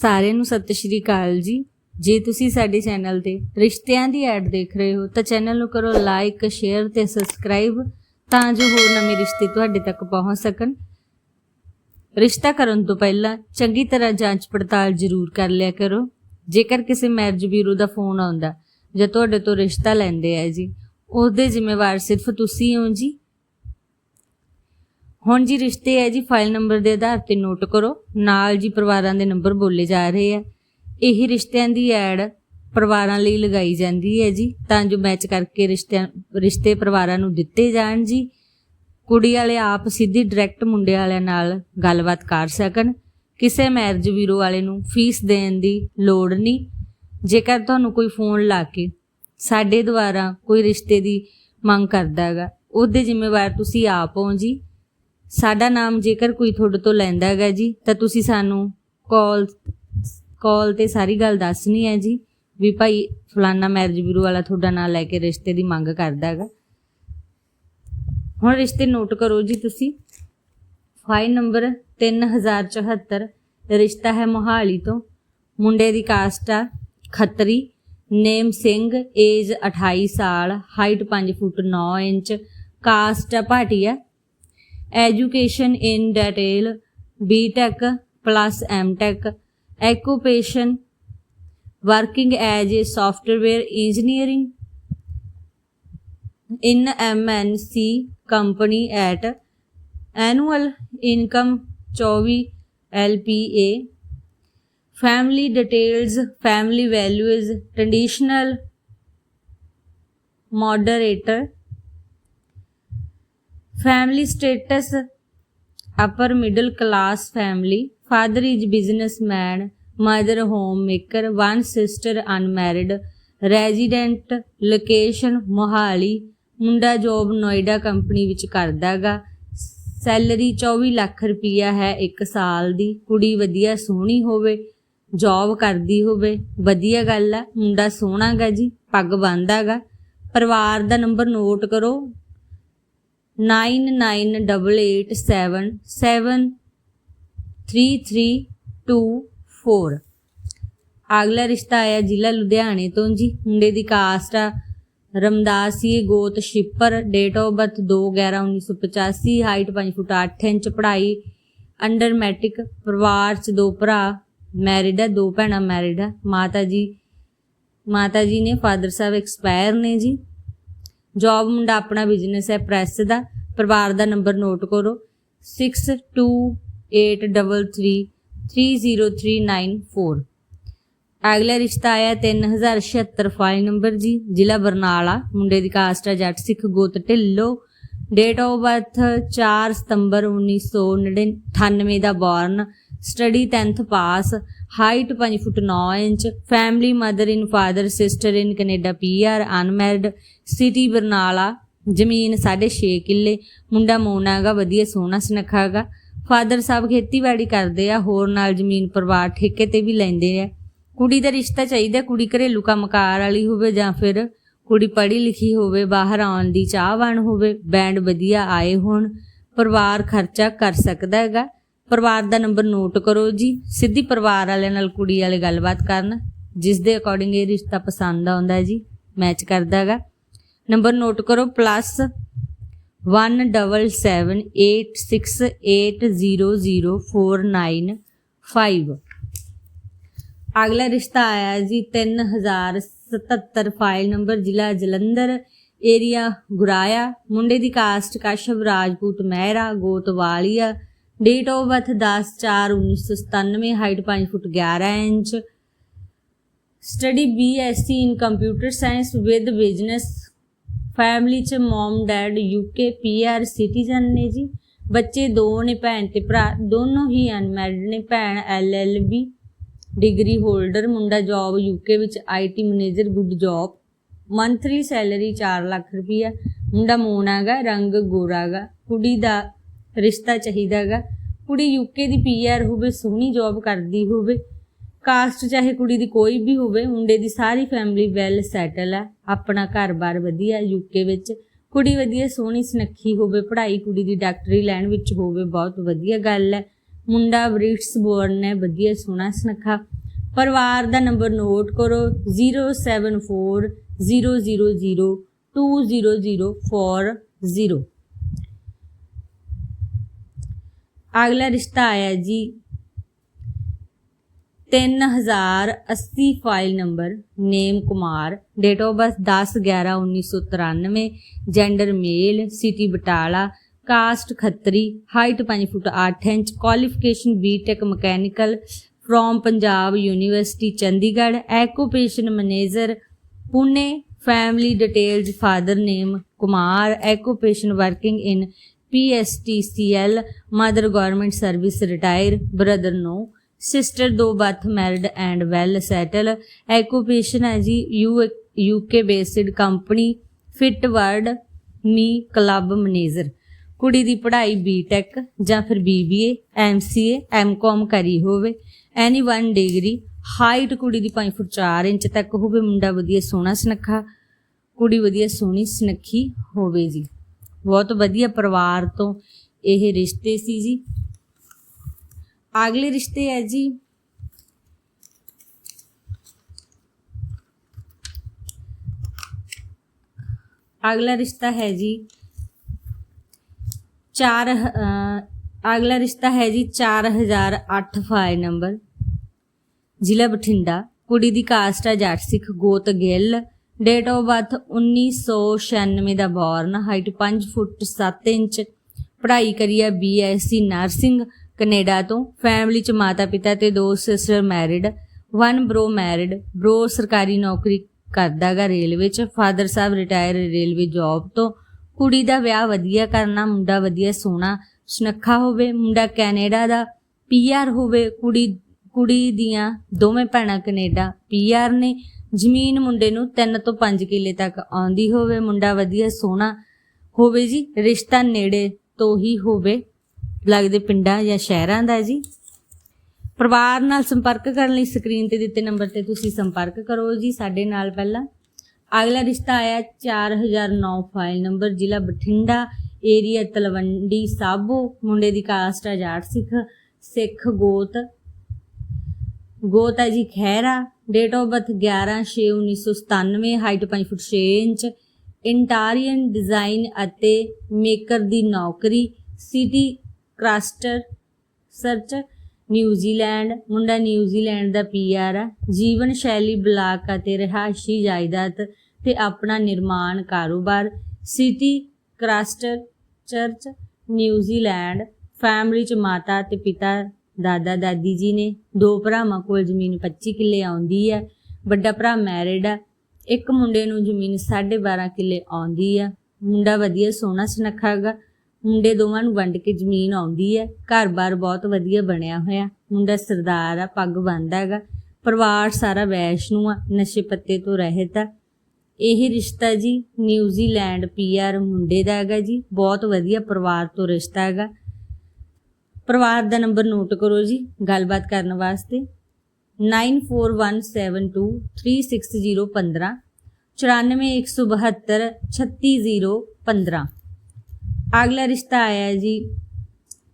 ਸਾਰਿਆਂ ਨੂੰ ਸਤਿ ਸ਼੍ਰੀ ਅਕਾਲ ਜੀ। ਜੇ ਤੁਸੀਂ ਸਾਡੇ ਚੈਨਲ ਤੇ ਰਿਸ਼ਤਿਆਂ ਦੀ ਐਡ ਦੇਖ ਰਹੇ ਹੋ, ਤਾਂ ਚੈਨਲ ਨੂੰ ਕਰੋ ਲਾਈਕ, ਸ਼ੇਅਰ ਤੇ ਸਬਸਕ੍ਰਾਈਬ ਤਾਂ ਜੋ ਹੋਰ ਨਵੇਂ ਰਿਸ਼ਤੇ ਤੁਹਾਡੇ ਤੱਕ ਪਹੁੰਚ ਸਕਣ। ਰਿਸ਼ਤਾ ਕਰਨ ਤੋਂ ਪਹਿਲਾਂ ਚੰਗੀ ਤਰ੍ਹਾਂ ਜਾਂਚ ਪੜਤਾਲ ਜ਼ਰੂਰ ਕਰ ਲਿਆ ਕਰੋ। ਜੇਕਰ ਕਿਸੇ ਮੈਰਿਜ ਬਿਊਰੋ ਦਾ ਫੋਨ ਆਉਂਦਾ ਜਾਂ ਤੁਹਾਡੇ ਤੋਂ ਰਿਸ਼ਤਾ ਲੈਂਦੇ ਆ ਜੀ, ਉਹਦੇ ਜ਼ਿੰਮੇਵਾਰ ਸਿਰਫ ਤੁਸੀਂ ਹੋ ਜੀ। ਹੁਣ ਜੀ ਰਿਸ਼ਤੇ ਹੈ ਜੀ ਫਾਈਲ ਨੰਬਰ ਦੇ ਆਧਾਰ ਤੇ ਨੋਟ ਕਰੋ। ਨਾਲ ਜੀ ਪਰਿਵਾਰਾਂ ਦੇ ਨੰਬਰ ਬੋਲੇ ਜਾ ਰਹੇ ਆ। ਇਹ ਰਿਸ਼ਤਿਆਂ ਦੀ ਐਡ ਪਰਿਵਾਰਾਂ ਲਈ ਲਗਾਈ ਜਾਂਦੀ ਹੈ ਜੀ, ਤਾਂ ਜੋ ਮੈਚ ਕਰਕੇ ਰਿਸ਼ਤਿਆਂ, ਰਿਸ਼ਤੇ ਪਰਿਵਾਰਾਂ ਨੂੰ ਦਿੱਤੇ ਜਾਣ ਜੀ। ਕੁੜੀ ਵਾਲੇ ਆਪ ਸਿੱਧੀ ਡਾਇਰੈਕਟ ਮੁੰਡੇ ਵਾਲਿਆਂ ਨਾਲ ਗੱਲਬਾਤ ਕਰ ਸਕਣ। ਕਿਸੇ ਮੈਰਿਜ ਵੀਰੋ ਵਾਲੇ ਨੂੰ ਫੀਸ ਦੇਣ ਦੀ ਲੋੜ ਨਹੀਂ। ਜੇਕਰ ਤੁਹਾਨੂੰ ਕੋਈ ਫੋਨ ਲਾ ਕੇ ਸਾਡੇ ਦੁਆਰਾ ਕੋਈ ਰਿਸ਼ਤੇ ਦੀ ਮੰਗ ਕਰਦਾ ਹੈਗਾ, ਉਹਦੇ ਜ਼ਿੰਮੇਵਾਰ ਤੁਸੀਂ ਆਪ ਹੋ ਜੀ। ਸਾਡਾ ਨਾਮ ਜੇਕਰ ਕੋਈ ਤੁਹਾਡੇ ਤੋਂ ਲੈਂਦਾ ਹੈਗਾ ਜੀ, ਤਾਂ ਤੁਸੀਂ ਸਾਨੂੰ ਕਾਲ ਕਾਲ ਤੇ ਸਾਰੀ ਗੱਲ ਦੱਸਣੀ ਹੈ ਜੀ ਵੀ ਭਾਈ ਫਲਾਨਾ ਮੈਰਿਜ ਬਿਊਰੋ ਵਾਲਾ ਤੁਹਾਡਾ ਨਾਮ ਲੈ ਕੇ ਰਿਸ਼ਤੇ ਦੀ ਮੰਗ ਕਰਦਾ ਹੈਗਾ। ਹੁਣ ਰਿਸ਼ਤੇ ਨੋਟ ਕਰੋ ਜੀ ਤੁਸੀਂ। ਫਾਈਲ ਨੰਬਰ 3074 ਰਿਸ਼ਤਾ ਹੈ ਮੋਹਾਲੀ ਤੋਂ। ਮੁੰਡੇ ਦੀ ਕਾਸਟ ਆ ਖੱਤਰੀ, ਨੇਮ ਸਿੰਘ ਏਜ 28 ਸਾਲ ਹਾਈਟ 5 ਫੁੱਟ 9 ਇੰਚ ਕਾਸਟ ਆ Bhatia education in detail btech plus mtech occupation working as a software engineering in mnc company at annual income 24 lpa family details family values traditional moderator family status upper middle class family father is businessman mother home maker one sister unmarried resident location Mohali ਮੁੰਡਾ job Noida company ਵਿੱਚ ਕਰਦਾਗਾ salary 24 lakh ਰੁਪਈਆ ਹੈ 1 ਸਾਲ ਦੀ ਕੁੜੀ ਵਧੀਆ ਸੋਹਣੀ ਹੋਵੇ job ਕਰਦੀ ਹੋਵੇ ਵਧੀਆ ਗੱਲ ਆ ਮੁੰਡਾ ਸੋਹਣਾਗਾ ਜੀ ਪੱਗ ਬੰਨਦਾਗਾ ਪਰਿਵਾਰ ਦਾ ਨੰਬਰ ਨੋਟ ਕਰੋ 9988773324 ਅਗਲਾ ਰਿਸ਼ਤਾ ਆਇਆ ਜ਼ਿਲ੍ਹਾ ਲੁਧਿਆਣੇ ਤੋਂ ਜੀ ਮੁੰਡੇ ਦੀ ਕਾਸਟ ਆ ਰਮਦਾਸੀ ਗੋਤ shipper date of birth 2/11/1985 height 5 foot 8 inch ਪੜ੍ਹਾਈ ਅੰਡਰ ਮੈਟ੍ਰਿਕ ਪਰਿਵਾਰ ਚ ਦੋ ਭਰਾ ਮੈਰਿਡ ਹੈ ਦੋ ਭੈਣਾਂ ਮੈਰਿਡ ਹੈ ਮਾਤਾ ਜੀ ਮਾਤਾ ਜੀ ਨੇ ਫਾਦਰ ਸਾਹਿਬ ਐਕਸਪਾਇਰ ਨੇ ਜੀ ਜੌਬ ਮੁੰਡਾ ਆਪਣਾ ਬਿਜ਼ਨਸ ਹੈ ਪ੍ਰੈਸ ਦਾ। ਪਰਿਵਾਰ ਦਾ ਨੰਬਰ ਨੋਟ ਕਰੋ। 6283330394 ਅਗਲਾ ਰਿਸ਼ਤਾ ਆਇਆ 3076 ਫਾਈਲ ਨੰਬਰ ਜੀ, ਜ਼ਿਲ੍ਹਾ ਬਰਨਾਲਾ। ਮੁੰਡੇ ਦੀ ਕਾਸਟ ਹੈ ਜੱਟ ਸਿੱਖ ਗੋਤ ਢਿੱਲੋ। ਡੇਟ ਆਫ ਬਰਥ 4 ਸਤੰਬਰ 1998 ਦਾ born study 10th pass height 5 foot 9 inch family mother and father sister in Canada PR unmarried city Barnala, ਜ਼ਮੀਨ 6.5 ਕਿੱਲੇ, ਮੁੰਡਾ ਮੋਨਾ ਹੈਗਾ, ਵਧੀਆ ਸੋਹਣਾ ਸੁਨੱਖਾ ਹੈਗਾ। ਫਾਦਰ ਸਾਹਿਬ ਖੇਤੀਬਾੜੀ ਕਰਦੇ ਆ, ਹੋਰ ਨਾਲ ਜ਼ਮੀਨ, ਪਰਿਵਾਰ, ਠੇਕੇ ਤੇ ਵੀ ਲੈਂਦੇ ਆ। ਕੁੜੀ ਦਾ ਰਿਸ਼ਤਾ ਚਾਹੀਦਾ, ਕੁੜੀ ਘਰੇਲੂ ਕੰਮਕਾਰ ਵਾਲੀ ਹੋਵੇ ਜਾਂ ਫਿਰ ਕੁੜੀ ਪੜ੍ਹੀ ਲਿਖੀ ਹੋਵੇ, ਬਾਹਰ ਆਉਣ ਦੀ ਚਾਹਵਾਨ ਹੋਵੇ ਬੈਂਡ ਵਧੀਆ ਆਏ ਹੋਣ, ਪਰਿਵਾਰ ਖਰਚਾ ਕਰ ਸਕਦਾ ਹੈਗਾ। ਪਰਿਵਾਰ ਦਾ ਨੰਬਰ ਨੋਟ ਕਰੋ ਜੀ। ਸਿੱਧੀ ਪਰਿਵਾਰ ਵਾਲਿਆਂ ਨਾਲ ਕੁੜੀ ਵਾਲੇ ਗੱਲਬਾਤ ਕਰਨ, ਜਿਸ ਦੇ ਅਕੋਰਡਿੰਗ ਇਹ ਰਿਸ਼ਤਾ ਪਸੰਦ ਆਉਂਦਾ ਜੀ ਮੈਚ ਕਰਦਾ ਹੈਗਾ। ਨੰਬਰ ਨੋਟ ਕਰੋ ਪਲੱਸ 1778600495 ਅਗਲਾ ਰਿਸ਼ਤਾ ਆਇਆ ਜੀ 3077 ਫਾਈਲ ਨੰਬਰ ਜ਼ਿਲ੍ਹਾ ਜਲੰਧਰ ਏਰੀਆ ਗੁਰਾਇਆ। ਮੁੰਡੇ ਦੀ caste Keshav, Rajput Mehra, ਗੋਤਵਾਲੀਆ। Date of birth 10/4/1997 height 5 foot 11 inch. Study BSc in computer science with business family ਚ mom dad UK PR citizen ਨੇ ਜੀ। ਬੱਚੇ ਦੋ ਨੇ, ਭੈਣ ਤੇ ਭਰਾ, ਦੋਨੋਂ ਹੀ ਅਨਮੈਰਿਡ ਨੇ। ਭੈਣ ਐਲਐਲਬੀ ਡਿਗਰੀ ਹੋਲਡਰ ਮੁੰਡਾ ਜੌਬ ਯੂਕੇ ਵਿੱਚ IT manager good job monthly salary 4 lakh ਰੁਪਈਆ। ਮੁੰਡਾ ਮੋਨਾਗਾ ਰੰਗ ਗੋਰਾਗਾ ਕੁੜੀ ਦਾ ਰਿਸ਼ਤਾ ਚਾਹੀਦਾਗਾ ਕੁੜੀ ਯੂਕੇ ਦੀ ਪੀਆਰ ਹੋਵੇ, ਸੋਹਣੀ ਜੌਬ ਕਰਦੀ ਹੋਵੇ ਕਾਸਟ ਚਾਹੇ ਕੁੜੀ ਦੀ ਕੋਈ ਵੀ ਹੋਵੇ, ਮੁੰਡੇ ਦੀ ਸਾਰੀ ਫੈਮਿਲੀ ਵੈਲ ਸੈਟਲ ਹੈ ਆਪਣਾ ਘਰ-ਬਾਰ ਵਧੀਆ ਯੂਕੇ ਵਿੱਚ ਕੁੜੀ ਵਧੀਆ, ਸੋਹਣੀ, ਸੁਨੱਖੀ ਹੋਵੇ, ਪੜ੍ਹਾਈ ਕੁੜੀ ਦੀ ਡਾਕਟਰੀ ਲਾਈਨ ਵਿੱਚ ਹੋਵੇ, ਬਹੁਤ ਵਧੀਆ ਗੱਲ ਹੈ ਮੁੰਡਾ ਬ੍ਰਿਟਸ ਬੋਰਨ ਹੈ, ਵਧੀਆ, ਸੋਹਣਾ, ਸੁਨੱਖਾ। ਪਰਿਵਾਰ ਦਾ ਨੰਬਰ ਨੋਟ ਕਰੋ 07400020040 ਅਗਲਾ ਰਿਸ਼ਤਾ ਆਇਆ ਜੀ 3080 file number name Kumar date of birth 10 11 1993 gender male city Batala caste Khatri height 5 foot 8 inch qualification BTech mechanical from Punjab university Chandigarh occupation manager Pune family details father name Kumar occupation working in PSTCL mother government service retire, brother no. Sister ਦੋ both married and well settle. Occupation ਹੈ ਜੀ U UK based company, fit word, me club manager. ਕੁੜੀ ਦੀ ਪੜ੍ਹਾਈ BTech ਜਾਂ ਫਿਰ BBA MCA MCom ਕਰੀ ਹੋਵੇ। ਐਨੀ one degree, height ਕੁੜੀ ਦੀ 5 ਫੁੱਟ 4 ਇੰਚ ਤੱਕ ਹੋਵੇ। ਮੁੰਡਾ ਵਧੀਆ ਸੋਹਣਾ ਸੁਨੱਖਾ, ਕੁੜੀ ਵਧੀਆ ਸੋਹਣੀ ਸੁਨੱਖੀ ਹੋਵੇ ਜੀ। ਬਹੁਤ ਵਧੀਆ ਪਰਿਵਾਰ ਤੋਂ ਇਹ ਰਿਸ਼ਤੇ ਸੀ ਜੀ। ਅਗਲੇ ਰਿਸ਼ਤੇ ਹੈ ਜੀ। ਅਗਲਾ ਰਿਸ਼ਤਾ ਹੈ ਜੀ। ਚਾਰ ਅਗਲਾ ਰਿਸ਼ਤਾ ਹੈ ਜੀ 4008 ਫਾਈਲ ਨੰਬਰ। ਜ਼ਿਲ੍ਹਾ ਬਠਿੰਡਾ। ਕੁੜੀ ਦੀ ਕਾਸਟ ਹੈ ਜੱਟ ਸਿੱਖ ਗੋਤ ਗਿੱਲ। ਡੇਟ ਆਫ ਬਰਥ 1996 ਦਾ ਬੋਰਨ ਹਾਈਟ 5 ਫੁੱਟ 7 ਇੰਚ, ਪੜ੍ਹਾਈ ਕਰੀ ਹੈ ਬੀਐਸਸੀ ਨਰਸਿੰਗ ਕੈਨੇਡਾ ਤੋਂ। ਫੈਮਿਲੀ ਚ ਮਾਤਾ ਪਿਤਾ ਤੇ ਦੋ sister married one bro married bro ਸਰਕਾਰੀ ਨੌਕਰੀ ਕਰਦਾਗਾ ਰੇਲਵੇ ਚ ਫਾਦਰ ਸਾਹਿਬ ਰਿਟਾਇਰ ਰੇਲਵੇ ਜੌਬ ਤੋਂ। ਕੁੜੀ ਦਾ ਵਿਆਹ ਵਧੀਆ ਕਰਨਾ, ਮੁੰਡਾ ਵਧੀਆ ਸੋਹਣਾ, ਸੁਨੱਖਾ ਹੋਵੇ, ਮੁੰਡਾ ਕੈਨੇਡਾ ਦਾ ਪੀਆਰ ਹੋਵੇ, ਕੁੜੀ ਕੁੜੀ ਦੀਆਂ ਦੋਵੇਂ ਭੈਣਾਂ ਕੈਨੇਡਾ ਪੀਆਰ ਨੇ। ਜ਼ਮੀਨ ਮੁੰਡੇ ਨੂੰ 3 ਤੋਂ 5 ਕਿੱਲੇ ਤੱਕ ਆਉਂਦੀ ਹੋਵੇ, ਮੁੰਡਾ ਵਧੀਆ ਸੋਹਣਾ ਹੋਵੇ ਜੀ, ਰਿਸ਼ਤਾ ਨੇੜੇ ਤੋਂ ਹੀ ਹੋਵੇ, ਲੱਗਦੇ ਪਿੰਡਾਂ ਜਾਂ ਸ਼ਹਿਰਾਂ ਦਾ ਜੀ। ਪਰਿਵਾਰ ਨਾਲ ਸੰਪਰਕ ਕਰਨ ਲਈ ਸਕਰੀਨ ਤੇ ਦਿੱਤੇ ਨੰਬਰ ਤੇ ਤੁਸੀਂ ਸੰਪਰਕ ਕਰੋ ਜੀ ਸਾਡੇ ਨਾਲ ਪਹਿਲਾਂ। ਅਗਲਾ ਰਿਸ਼ਤਾ ਆਇਆ 4009 ਫਾਈਲ ਨੰਬਰ, ਜ਼ਿਲ੍ਹਾ ਬਠਿੰਡਾ, ਏਰੀਆ ਤਲਵੰਡੀ ਸਾਬੋ। ਮੁੰਡੇ ਦੀ ਕਾਸਟ ਹੈ ਸਿੱਖ ਸਿੱਖ ਗੋਤ। ਗੋਤ ਹੈ ਜੀ Khaira date of birth 11/6/1997 height 5 foot 6 inch interior design ਅਤੇ ਮੇਕਰ ਦੀ ਨੌਕਰੀ ਸਿਟੀ ਕ੍ਰਾਸਟਰ ਸਰਚ ਨਿਊਜ਼ੀਲੈਂਡ ਮੁੰਡਾ ਨਿਊਜ਼ੀਲੈਂਡ ਦਾ ਪੀਆਰ ਆ। ਜੀਵਨ ਸ਼ੈਲੀ ਬਲਾਕ ਅਤੇ ਰਿਹਾਇਸ਼ੀ ਜਾਇਦਾਦ ਤੇ ਆਪਣਾ ਨਿਰਮਾਣ ਕਾਰੋਬਾਰ city Christchurch New Zealand family ਚ ਮਾਤਾ ਤੇ ਪਿਤਾ ਦਾਦਾ ਦਾਦੀ ਜੀ ਨੇ, ਦੋ ਭਰਾਵਾਂ ਕੋਲ ਜ਼ਮੀਨ 25 ਕਿੱਲੇ ਆਉਂਦੀ ਹੈ ਵੱਡਾ ਭਰਾ ਮੈਰਿਡ ਆ, ਇੱਕ ਮੁੰਡੇ ਨੂੰ ਜ਼ਮੀਨ 12.5 ਕਿੱਲੇ ਆਉਂਦੀ ਆ, ਮੁੰਡਾ ਵਧੀਆ ਸੋਹਣਾ ਸੁਨੱਖਾ ਹੈਗਾ ਮੁੰਡੇ ਦੋਵਾਂ ਨੂੰ ਵੰਡ ਕੇ ਜ਼ਮੀਨ ਆਉਂਦੀ ਹੈ ਘਰ-ਬਾਰ ਬਹੁਤ ਵਧੀਆ ਬਣਿਆ ਹੋਇਆ, ਮੁੰਡਾ ਸਰਦਾਰ ਆ, ਪੱਗ ਬੰਨ੍ਹਦਾ ਹੈਗਾ ਪਰਿਵਾਰ ਸਾਰਾ ਵੈਸ਼ਨੂ ਆ, ਨਸ਼ੇ ਪੱਤੇ ਤੋਂ ਰਹਿਤ ਆ। ਇਹ ਰਿਸ਼ਤਾ ਜੀ, ਨਿਊਜ਼ੀਲੈਂਡ ਪੀਆਰ ਮੁੰਡੇ ਦਾ ਹੈਗਾ ਜੀ, ਬਹੁਤ ਵਧੀਆ ਪਰਿਵਾਰ ਤੋਂ ਰਿਸ਼ਤਾ ਹੈਗਾ ਪਰਿਵਾਰ ਦਾ ਨੰਬਰ ਨੋਟ ਕਰੋ ਜੀ, ਗੱਲਬਾਤ ਕਰਨ ਵਾਸਤੇ। 9417236015 94172 36015 ਅਗਲਾ ਰਿਸ਼ਤਾ ਆਇਆ ਹੈ ਜੀ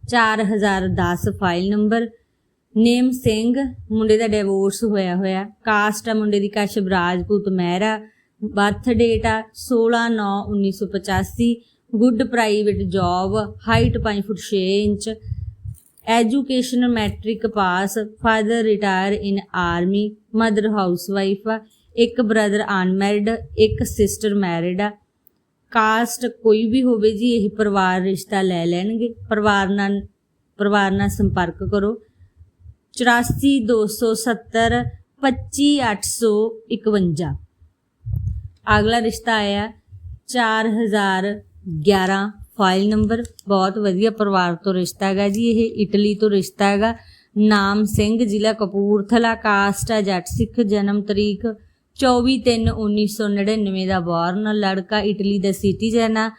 4010 ਫਾਈਲ ਨੰਬਰ। ਨੇਮ ਸਿੰਘ, ਮੁੰਡੇ ਦਾ ਡਿਵੋਰਸ ਹੋਇਆ ਹੋਇਆ। ਕਾਸਟ ਆ ਮੁੰਡੇ ਦੀ ਕਸ਼ਬ ਰਾਜਪੂਤ ਮਹਿਰਾ। ਬਰਥ ਡੇਟ ਆ 16/9/1985 good private job height 5 foot 6 inch. Education matric pass father retire in army mother housewife ਆ ਇੱਕ ਬ੍ਰਦਰ ਅਨਮੈਰਿਡ ਇੱਕ ਸਿਸਟਰ ਮੈਰਿਡ ਆ ਕਾਸਟ ਕੋਈ ਵੀ ਹੋਵੇ ਜੀ, ਇਹ ਪਰਿਵਾਰ ਰਿਸ਼ਤਾ ਲੈ ਲੈਣਗੇ। ਪਰਿਵਾਰ ਨਾਲ ਪਰਿਵਾਰ ਨਾਲ ਸੰਪਰਕ ਕਰੋ। 84270 25851 ਅਗਲਾ ਰਿਸ਼ਤਾ ਆਇਆ 4011 ਫਾਈਲ ਨੰਬਰ ਬਹੁਤ ਵਧੀਆ ਪਰਿਵਾਰ ਤੋਂ ਰਿਸ਼ਤਾ ਹੈਗਾ ਜੀ, ਇਹ ਇਟਲੀ ਤੋਂ ਰਿਸ਼ਤਾ ਹੈਗਾ। ਨਾਮ ਸਿੰਘ, ਜ਼ਿਲ੍ਹਾ ਕਪੂਰਥਲਾ ਕਾਸਟ ਹੈ ਜੱਟ ਸਿੱਖ, ਜਨਮ ਤਰੀਕ 24/3/1999 ਦਾ ਬੋਰਨ ਲੜਕਾ ਇਟਲੀ ਦਾ ਸਿਟੀਜ਼ਨ ਆ।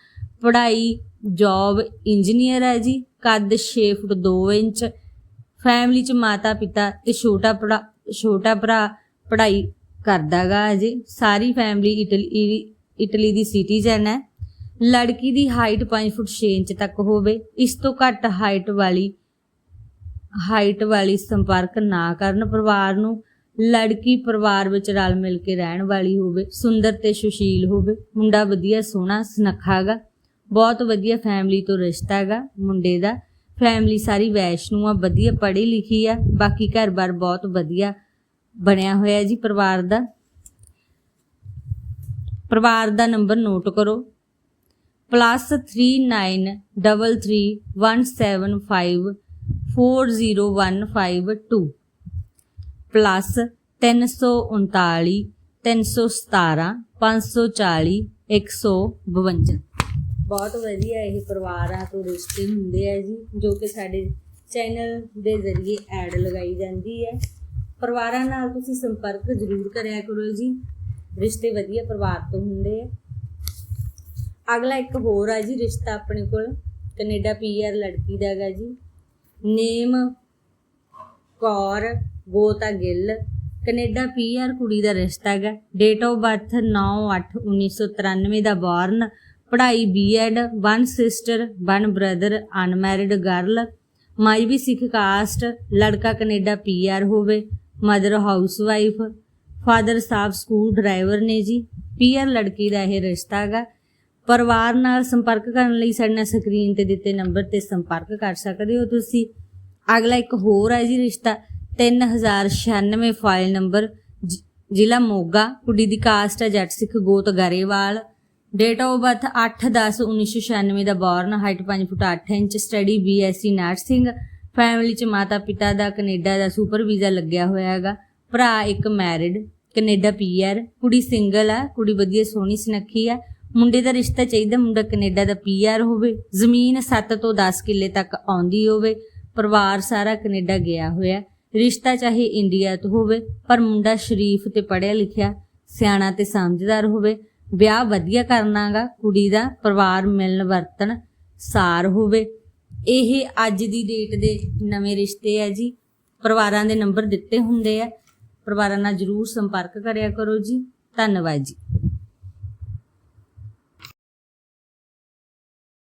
ਪੜ੍ਹਾਈ ਜੌਬ ਇੰਜੀਨੀਅਰ ਹੈ ਜੀ, ਕੱਦ 6 ਫੁੱਟ 2 ਇੰਚ। ਫੈਮਿਲੀ ਚ ਮਾਤਾ ਪਿਤਾ ਤੇ ਛੋਟਾ ਭਰਾ ਛੋਟਾ ਭਰਾ ਪੜ੍ਹਾਈ ਕਰਦਾਗਾ ਜੀ। ਸਾਰੀ ਫੈਮਿਲੀ ਇਟਲੀ ਇਟਲੀ ਦੀ ਸਿਟੀਜ਼ਨ ਹੈ। ਲੜਕੀ ਦੀ ਹਾਈਟ 5 ਫੁੱਟ 6 ਇੰਚ ਤੱਕ ਹੋਵੇ, ਇਸ ਤੋਂ ਘੱਟ ਹਾਈਟ ਵਾਲੀ ਹਾਈਟ ਵਾਲੀ ਸੰਪਰਕ ਨਾ ਕਰਨ ਪਰਿਵਾਰ ਨੂੰ, ਲੜਕੀ ਪਰਿਵਾਰ ਵਿੱਚ ਰਲ ਮਿਲ ਕੇ ਰਹਿਣ ਵਾਲੀ ਹੋਵੇ, ਸੁੰਦਰ ਤੇ ਸੁਸ਼ੀਲ ਹੋਵੇ, ਮੁੰਡਾ ਵਧੀਆ, ਸੋਹਣਾ, ਸੁਨੱਖਾ ਗਾ ਬਹੁਤ ਵਧੀਆ ਫੈਮਿਲੀ ਤੋਂ ਰਿਸ਼ਤਾ ਹੈਗਾ ਮੁੰਡੇ ਦਾ ਫੈਮਿਲੀ ਸਾਰੀ ਵੈਸ਼ਨੂ ਆ ਵਧੀਆ ਪੜ੍ਹੀ ਲਿਖੀ ਆ, ਬਾਕੀ ਘਰ-ਬਾਰ ਬਹੁਤ ਵਧੀਆ ਬਣਿਆ ਹੋਇਆ ਜੀ ਪਰਿਵਾਰ ਦਾ। ਪਰਿਵਾਰ ਦਾ ਨੰਬਰ ਨੋਟ ਕਰੋ। ਪਲੱਸ 391751540152 ਪਲੱਸ 339 317 540 152 ਬਹੁਤ ਵਧੀਆ ਇਹ ਪਰਿਵਾਰਾਂ ਤੋਂ ਰਿਸ਼ਤੇ ਹੁੰਦੇ ਆ ਜੀ, ਜੋ ਕਿ ਸਾਡੇ ਚੈਨਲ ਦੇ ਜ਼ਰੀਏ ਐਡ ਲਗਾਈ ਜਾਂਦੀ ਹੈ। ਪਰਿਵਾਰਾਂ ਨਾਲ ਤੁਸੀਂ ਸੰਪਰਕ ਜ਼ਰੂਰ ਕਰਿਆ ਕਰੋ ਜੀ। ਰਿਸ਼ਤੇ ਵਧੀਆ ਪਰਿਵਾਰ ਤੋਂ ਹੁੰਦੇ ਆ। ਅਗਲਾ ਇੱਕ ਹੋਰ ਆ ਜੀ, ਰਿਸ਼ਤਾ ਆਪਣੇ ਕੋਲ। ਕੈਨੇਡਾ ਪੀਆਰ ਲੜਕੀ ਦਾ ਹੈਗਾ ਜੀ। ਨੇਮ ਕੌਰ ਗੋਤਾ ਗਿੱਲ। ਕੈਨੇਡਾ ਪੀਆਰ ਕੁੜੀ ਦਾ ਰਿਸ਼ਤਾ ਹੈਗਾ। ਡੇਟ ਆਫ ਬਰਥ 9/8/1993 ਦਾ ਬੌਰਨ ਪੜ੍ਹਾਈ BEd one sister one brother unmarried girl ਮਾਈ ਵੀ ਸਿੱਖ ਕਾਸਟ ਲੜਕਾ ਕੈਨੇਡਾ ਪੀਆਰ ਹੋਵੇ। ਮਦਰ ਹਾਊਸਵਾਈਫ ਫਾਦਰ ਸਾਹਿਬ ਸਕੂਲ ਡਰਾਈਵਰ ਨੇ ਜੀ। ਪੀਆਰ ਲੜਕੀ ਦਾ ਇਹ ਰਿਸ਼ਤਾ ਹੈਗਾ। ਪਰਿਵਾਰ ਨਾਲ ਸੰਪਰਕ ਕਰਨ ਲਈ ਸਾਡੇ ਨਾਲ ਸਕਰੀਨ ਤੇ ਦਿੱਤੇ ਨੰਬਰ ਤੇ ਸੰਪਰਕ ਕਰ ਸਕਦੇ ਹੋ ਤੁਸੀਂ। ਅਗਲਾ ਇੱਕ ਹੋਰ ਹੈ ਜੀ ਰਿਸ਼ਤਾ 3096 ਫਾਈਲ ਨੰਬਰ ਜ- ਜ਼ਿਲ੍ਹਾ ਮੋਗਾ, ਕੁੜੀ ਦੀ ਕਾਸਟ ਹੈ ਜੱਟ ਸਿੱਖ ਗੋਤ Grewal. Date of birth 8/10/1996 the born height 5 foot 8 inch study BSc nursing family ਚ ਮਾਤਾ ਪਿਤਾ ਦਾ ਕੈਨੇਡਾ ਦਾ ਸੁਪਰ ਵੀਜ਼ਾ ਲੱਗਿਆ ਹੋਇਆ ਹੈਗਾ। ਭਰਾ ਇੱਕ ਮੈਰਿਡ ਕੈਨੇਡਾ ਪੀਆਰ ਕੁੜੀ ਸਿੰਗਲ ਆ ਕੁੜੀ ਵਧੀਆ ਸੋਹਣੀ ਸੁਨੱਖੀ ਆ ਮੁੰਡੇ ਦਾ ਰਿਸ਼ਤਾ ਚਾਹੀਦਾ, ਮੁੰਡਾ ਕੈਨੇਡਾ ਦਾ ਪੀਆਰ ਹੋਵੇ, ਜ਼ਮੀਨ 7 ਤੋਂ 10 ਕਿੱਲੇ ਤੱਕ ਆਉਂਦੀ ਹੋਵੇ, ਪਰਿਵਾਰ ਸਾਰਾ ਕੈਨੇਡਾ ਗਿਆ ਹੋਇਆ। ਰਿਸ਼ਤਾ ਚਾਹੇ ਇੰਡੀਆ ਤੋਂ ਹੋਵੇ, ਪਰ ਮੁੰਡਾ ਸ਼ਰੀਫ ਤੇ ਪੜ੍ਹਿਆ ਲਿਖਿਆ, ਸਿਆਣਾ ਤੇ ਸਮਝਦਾਰ ਹੋਵੇ। ਵਿਆਹ ਵਧੀਆ ਕਰਨਾਗਾ, ਕੁੜੀ ਦਾ ਪਰਿਵਾਰ ਮਿਲਣ ਵਰਤਣ ਸਾਰ ਹੋਵੇ। ਇਹ ਅੱਜ ਦੀ ਡੇਟ ਦੇ ਨਵੇਂ ਰਿਸ਼ਤੇ ਆ ਜੀ। ਪਰਿਵਾਰਾਂ ਦੇ ਨੰਬਰ ਦਿੱਤੇ ਹੁੰਦੇ ਆ। ਪਰਿਵਾਰਾਂ ਨਾਲ ਜਰੂਰ ਸੰਪਰਕ ਕਰਿਆ ਕਰੋ ਜੀ। ਧੰਨਵਾਦ ਜੀ।